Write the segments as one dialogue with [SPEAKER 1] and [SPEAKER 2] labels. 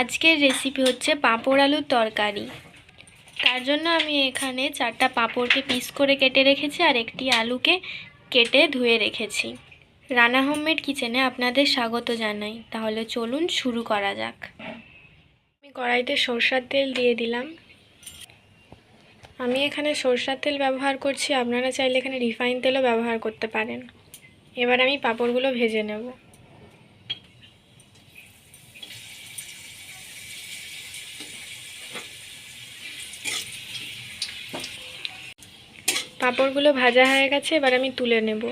[SPEAKER 1] আজকের রেসিপি হচ্ছে পাঁপড় আলুর তরকারি। তার জন্য আমি এখানে চারটা পাঁপড়কে পিস করে কেটে রেখেছি আর একটি আলুকে কেটে ধুয়ে রেখেছি। রানা হোমমেড কিচেনে আপনাদের স্বাগত জানাই। তাহলে চলুন শুরু করা যাক। আমি কড়াইতে সরষার তেল দিয়ে দিলাম। আমি এখানে সরষার তেল ব্যবহার করছি। আপনারা চাইলে এখানে রিফাইন তেলও ব্যবহার করতে পারেন। এবার আমি পাঁপড়গুলো ভেজে নেব। পাঁপড়গুলো ভাজা হয়ে গেছে, এবার আমি তুলে নেব।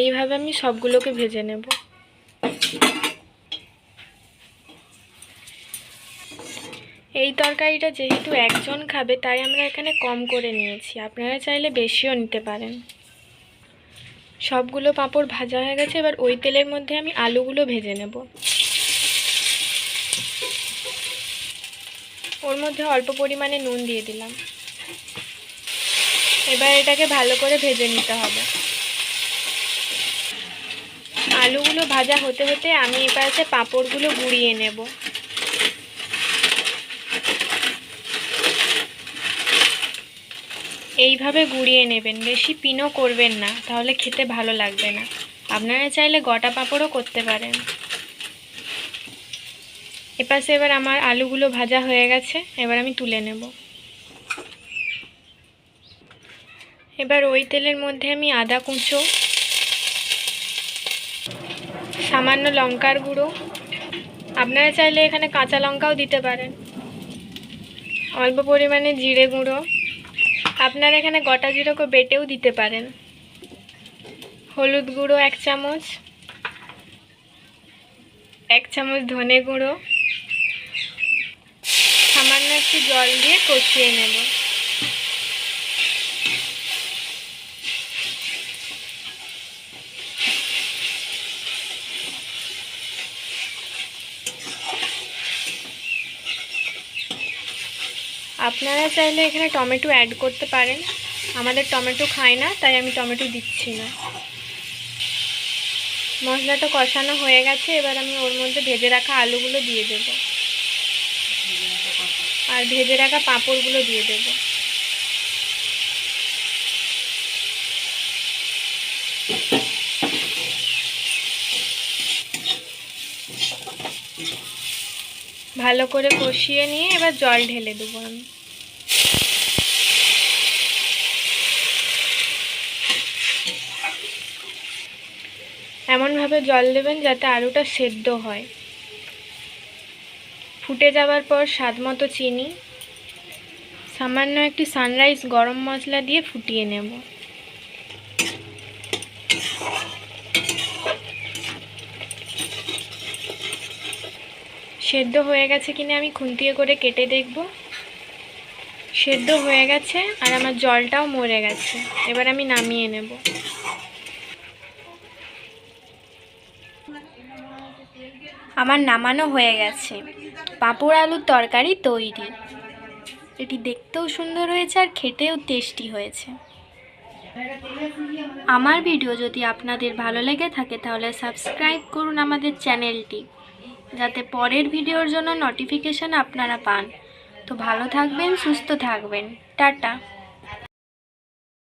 [SPEAKER 1] এইভাবে আমি সবগুলোকে ভেজে নেব। এই তরকারিটা যেহেতু একজন খাবে, তাই আমরা এখানে কম করে নিয়েছি। আপনারা চাইলে বেশিও নিতে পারেন। সবগুলো পাঁপড় ভাজা হয়ে গেছে, এবার ওই তেলের মধ্যে আমি আলুগুলো ভেজে নেব। ওর মধ্যে অল্প পরিমাণে নুন দিয়ে দিলাম। এবার এটাকে ভালো করে ভেজে নিতে হবে। আলুগুলো ভাজা হতে হতে আমি এবারে পাঁপড়গুলো গুঁড়িয়ে নেব। এইভাবে গুঁড়িয়ে নেবেন, বেশি পিনও করবেন না, তাহলে খেতে ভালো লাগবে না। আপনারা চাইলে গোটা পাঁপড়ও করতে পারেন। এপাশে এবার আমার আলুগুলো ভাজা হয়ে গেছে, এবার আমি তুলে নেব। এবার ওই তেলের মধ্যে আমি আদা কুঁচো, সামান্য লঙ্কার গুঁড়ো। আপনারা চাইলে এখানে কাঁচা লঙ্কাও দিতে পারেন। অল্প পরিমাণে জিরে গুঁড়ো। আপনারা এখানে গোটা জিরোকে বেটেও দিতে পারেন। হলুদ গুঁড়ো এক চামচ এক চামচ ধনে গুঁড়ো। সামান্য একটু জল দিয়ে কষিয়ে নেব। আপনারা চাইলে এখানে টমেটো অ্যাড করতে পারেন। আমাদের টমেটো খায় না, তাই আমি টমেটো দিচ্ছি না। মশলাটা কষানো হয়ে গেছে, এবার আমি ওর মধ্যে ভেজে রাখা আলুগুলো দিয়ে দেব। আর ভেজে রাখা পাঁপড়গুলো দিয়ে দেব। ভালো করে কষিয়ে নিয়ে এবার জল ঢেলে দেবো আমি। এমনভাবে জল দেবেন যাতে আলুটা সেদ্ধ হয়। ফুটে যাওয়ার পর স্বাদ মতো চিনি, সামান্য একটি সানরাইজ গরম মশলা দিয়ে ফুটিয়ে নেব। সেদ্ধ হয়ে গেছে কিনা আমি খুন্তিয়ে করে কেটে দেখব। সেদ্ধ হয়ে গেছে আর আমার জলটাও মরে গেছে। এবার আমি নামিয়ে নেব। আমার নামানো হয়ে গেছে। পাঁপড় আলুর তরকারি তৈরি। এটি দেখতেও সুন্দর হয়েছে আর খেতেও টেস্টি হয়েছে। আমার ভিডিও যদি আপনাদের ভালো লেগে থাকে তাহলে সাবস্ক্রাইব করুন আমাদের চ্যানেলটি। যাতে পরের ভিডিওর জন্য নোটিফিকেশান আপনারা পান। তো ভালো থাকবেন সুস্থ থাকবেন। টাটা।